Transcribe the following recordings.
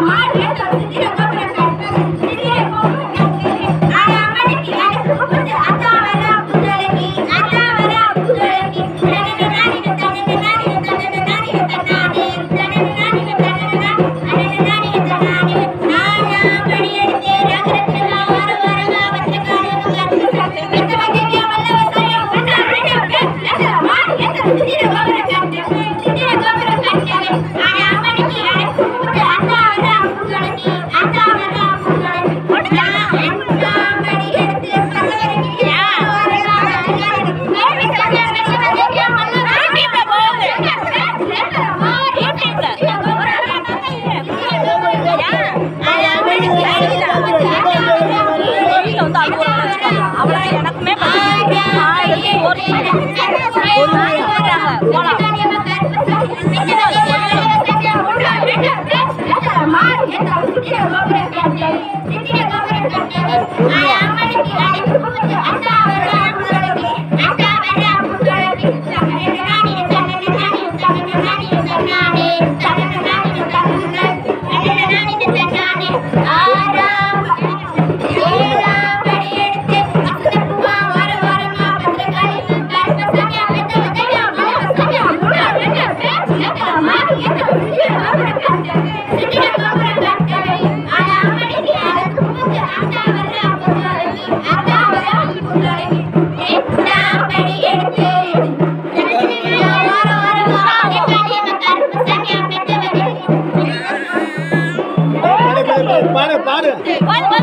வீட்டுல வந்து அழுகுறவங்க வச்சுக்கோங்க அவளை எனக்குமே பக்கத்துல போலாம் Ah!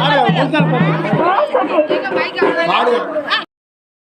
பாடு பாடு பாடு பாடு பாடு